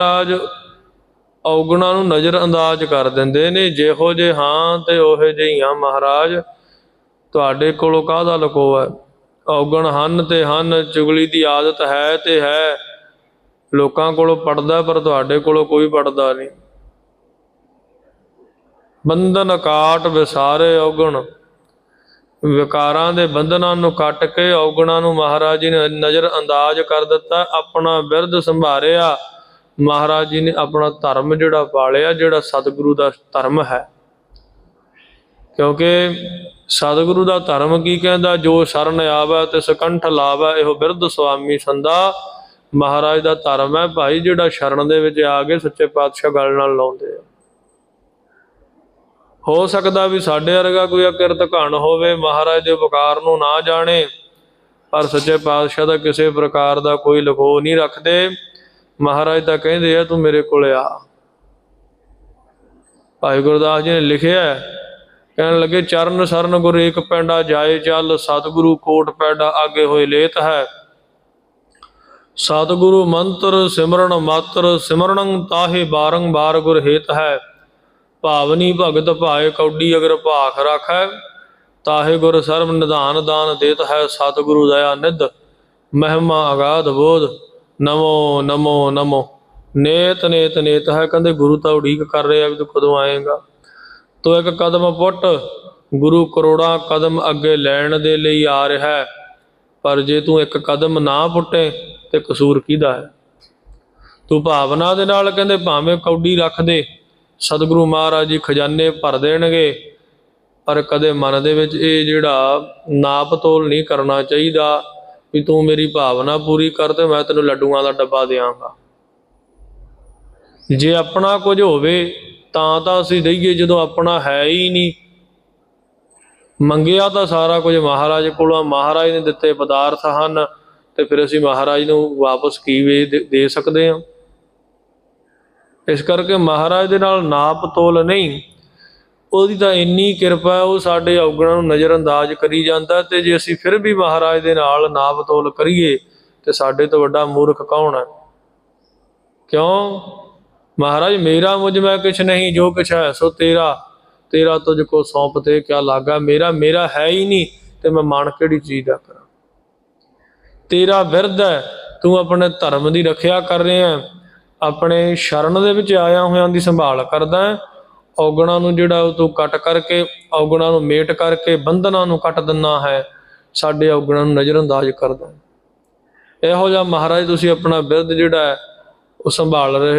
ਰਾਜ ਔਗਣਾ ਨੂੰ ਨਜ਼ਰ ਅੰਦਾਜ਼ ਕਰ ਦਿੰਦੇ ਨੇ। ਜਿਹੋ ਜੇ ਹਾਂ ਤੇ ਉਹੇ ਜਿਹੀਆਂ ਮਹਾਰਾਜ ਤੁਹਾਡੇ ਕੋਲੋਂ ਕਾਹਦਾ ਲਕੋ ਹੈ ਔਗਣ ਹਨ ਤੇ ਹਨ, ਚੁਗਲੀ ਦੀ ਆਦਤ ਹੈ ਤੇ ਹੈ। ਲੋਕਾਂ ਕੋਲੋਂ ਪੜਦਾ ਪਰ ਤੁਹਾਡੇ ਕੋਲੋਂ ਕੋਈ ਪੜਦਾ ਨਹੀਂ। ਬੰਧਨ ਕਾਟ ਵਿਸਾਰੇ ਔਗਣ। ਵਿਕਾਰਾਂ ਦੇ ਬੰਧਨਾਂ ਨੂੰ ਕੱਟ ਕੇ ਔਗਣਾਂ ਨੂੰ ਮਹਾਰਾਜ ਜੀ ਨੇ ਨਜ਼ਰ ਅੰਦਾਜ਼ ਕਰ ਦਿੱਤਾ। ਆਪਣਾ ਬਿਰਧ ਸੰਭਾਰਿਆ। ਮਹਾਰਾਜ ਜੀ ਨੇ ਆਪਣਾ ਧਰਮ ਜਿਹੜਾ ਪਾਲਿਆ, ਜਿਹੜਾ ਸਤਿਗੁਰੂ ਦਾ ਧਰਮ ਹੈ। ਕਿਉਂਕਿ ਸਤਿਗੁਰੂ ਦਾ ਧਰਮ ਕੀ ਕਹਿੰਦਾ? ਜੋ ਸ਼ਰਨ ਆਵੈ ਤੇ ਸਕੰਠ ਲਾਵੈ, ਇਹੋ ਬਿਰਧ ਸੁਆਮੀ ਸੰਦਾ ਮਹਾਰਾਜ ਦਾ ਧਰਮ ਹੈ ਭਾਈ, ਜਿਹੜਾ ਸ਼ਰਨ ਦੇ ਵਿੱਚ ਆ ਕੇ ਸੱਚੇ ਪਾਤਸ਼ਾਹ ਗੱਲ ਨਾਲ ਲਾਉਂਦੇ ਆ। ਹੋ ਸਕਦਾ ਵੀ ਸਾਡੇ ਵਰਗਾ ਕੋਈ ਅਕਿਰਤ ਘਣ ਹੋਵੇ, ਮਹਾਰਾਜ ਦੇ ਉਪਕਾਰ ਨੂੰ ਨਾ ਜਾਣੇ, ਪਰ ਸੱਚੇ ਪਾਤਸ਼ਾਹ ਦਾ ਕਿਸੇ ਪ੍ਰਕਾਰ ਦਾ ਕੋਈ ਲਖੋ ਨਹੀਂ ਰੱਖਦੇ। ਮਹਾਰਾਜ ਤਾਂ ਕਹਿੰਦੇ ਆ, ਤੂੰ ਮੇਰੇ ਕੋਲ ਆ। ਭਾਈ ਗੁਰਦਾਸ ਜੀ ਨੇ ਲਿਖਿਆ ਕਹਿਣ ਲੱਗੇ, ਚਰਨ ਸਰਨ ਗੁਰ ਏਕ ਪੈਂਡਾ ਜਾਏ ਚੱਲ ਸਤਿਗੁਰੂ ਕੋਟ ਪੈਂਡਾ ਆਗੇ ਹੋਏ ਲੇਤ ਹੈ। ਸਤਿਗੁਰੂ ਮੰਤਰ ਸਿਮਰਨ ਮਾਤਰ ਸਿਮਰਣੰ ਤਾਹੇ ਬਾਰੰਬਾਰ ਗੁਰ ਹੇਤ ਹੈ। ਭਾਵਨੀ ਭਗਤ ਭਾਏ ਕੌਡੀ ਅਗਰ ਭਾਖ ਰੱਖੈ, ਤਾਹੇ ਗੁਰ ਸਰਬ ਨਿਧਾਨ ਦਾਨ ਦੇਤ ਹੈ, ਸਤਿਗੁਰੂ ਦਇਆ ਨਿਧ, ਮਹਿਮਾ ਅਗਾਧ ਬੋਧ। ਨਮੋ ਨਮੋ ਨਮੋ। ਨੇਤ ਨੇਤ ਨੇਤ ਹੈ ਕਹਿੰਦੇ, ਗੁਰੂ ਤਾਂ ਉਡੀਕ ਕਰ ਰਿਹਾ ਵੀ ਤੂੰ ਕਦੋਂ ਆਏਗਾ। ਤੂੰ ਇੱਕ ਕਦਮ ਪੁੱਟ, ਗੁਰੂ ਕਰੋੜਾਂ ਕਦਮ ਅੱਗੇ ਲੈਣ ਦੇ ਲਈ ਆ ਰਿਹਾ ਹੈ। ਪਰ ਜੇ ਤੂੰ ਇੱਕ ਕਦਮ ਨਾ ਪੁੱਟੇ, ਤੇ ਕਸੂਰ ਕਿਹਦਾ ਹੈ? ਤੂੰ ਭਾਵਨਾ ਦੇ ਨਾਲ ਕਹਿੰਦੇ, ਭਾਵੇਂ ਕੌਡੀ ਰੱਖ ਦੇ, ਸਤਿਗੁਰੂ ਮਹਾਰਾਜ ਜੀ ਖਜ਼ਾਨੇ ਭਰ ਦੇਣਗੇ। ਪਰ ਕਦੇ ਮਨ ਦੇ ਵਿੱਚ ਇਹ ਜਿਹੜਾ ਨਾਪ ਤੋਲ ਨਹੀਂ ਕਰਨਾ ਚਾਹੀਦਾ। ਵੀ ਤੂੰ ਮੇਰੀ ਭਾਵਨਾ ਪੂਰੀ ਕਰ ਤੇ ਮੈਂ ਤੈਨੂੰ ਲੱਡੂਆਂ ਦਾ ਡੱਬਾ ਦੇਵਾਂਗਾ ਜੇ ਆਪਣਾ ਕੁਝ ਹੋਵੇ, ਤਾਂ ਤਾਂ ਅਸੀਂ ਦਈਏ ਜਦੋਂ ਆਪਣਾ ਹੈ ਹੀ ਨਹੀਂ। ਮੰਗਿਆ ਤਾਂ ਸਾਰਾ ਕੁਝ ਮਹਾਰਾਜ ਕੋਲੋਂ, ਮਹਾਰਾਜ ਨੇ ਦਿੱਤੇ ਪਦਾਰਥ ਹਨ, ਤੇ ਫਿਰ ਅਸੀਂ ਮਹਾਰਾਜ ਨੂੰ ਵਾਪਸ ਕੀ ਵੇ ਦੇ- ਦੇ ਸਕਦੇ ਹਾਂ? ਇਸ ਕਰਕੇ ਮਹਾਰਾਜ ਦੇ ਨਾਲ ਨਾਪ ਤੋਲ ਨਹੀਂ। ਉਹਦੀ ਤਾਂ ਇੰਨੀ ਕਿਰਪਾ ਉਹ ਸਾਡੇ ਔਗਣਾਂ ਨੂੰ ਨਜ਼ਰ ਅੰਦਾਜ਼ ਕਰੀ ਜਾਂਦਾ ਤੇ ਜੇ ਅਸੀਂ ਫਿਰ ਵੀ ਮਹਾਰਾਜ ਦੇ ਨਾਲ ਨਾ ਬਤੋਲ ਕਰੀਏ ਤੇ ਸਾਡੇ ਤੋਂ ਵੱਡਾ ਮੂਰਖ ਕੌਣ ਹੈ? ਕਿਉਂ? ਮਹਾਰਾਜ, ਮੇਰਾ ਮੁਝ ਮੈਂ ਕੁਛ ਨਹੀਂ, ਜੋ ਕੁਛ ਹੈ ਸੋ ਤੇਰਾ ਤੇਰਾ ਤੁਝ ਕੋ ਸੌਂਪ ਤੇ ਕਿਆ ਲਾਗਾ? ਮੇਰਾ ਮੇਰਾ ਹੈ ਹੀ ਨਹੀਂ ਤੇ ਮੈਂ ਮਾਣ ਕਿਹੜੀ ਚੀਜ਼ ਦਾ ਕਰਾਂ? ਤੇਰਾ ਵਿਰਧ ਹੈ, ਤੂੰ ਆਪਣੇ ਧਰਮ ਦੀ ਰੱਖਿਆ ਕਰ ਰਿਹਾ ਆਪਣੇ ਸ਼ਰਨ ਦੇ ਵਿੱਚ ਆਇਆ ਹੋਇਆਂ ਦੀ ਸੰਭਾਲ ਕਰਦਾ ਹੈ ਔਗਣਾ ਨੂੰ ਜਿਹੜਾ ਉਹ ਤੂੰ ਕੱਟ ਕਰਕੇ, ਔਗਣਾਂ ਨੂੰ ਮੇਟ ਕਰਕੇ ਬੰਧਨਾਂ ਨੂੰ ਕੱਟ ਦਿੰਨਾ ਹੈ, ਸਾਡੇ ਔਗਣਾਂ ਨੂੰ ਨਜ਼ਰਅੰਦਾਜ਼ ਕਰਦਾ ਹੈ। ਇਹੋ ਜਿਹਾ ਮਹਾਰਾਜ ਤੁਸੀਂ ਆਪਣਾ ਬਿਰਧ ਜਿਹੜਾ ਹੈ, ਉਹ ਸੰਭਾਲ ਰਹੇ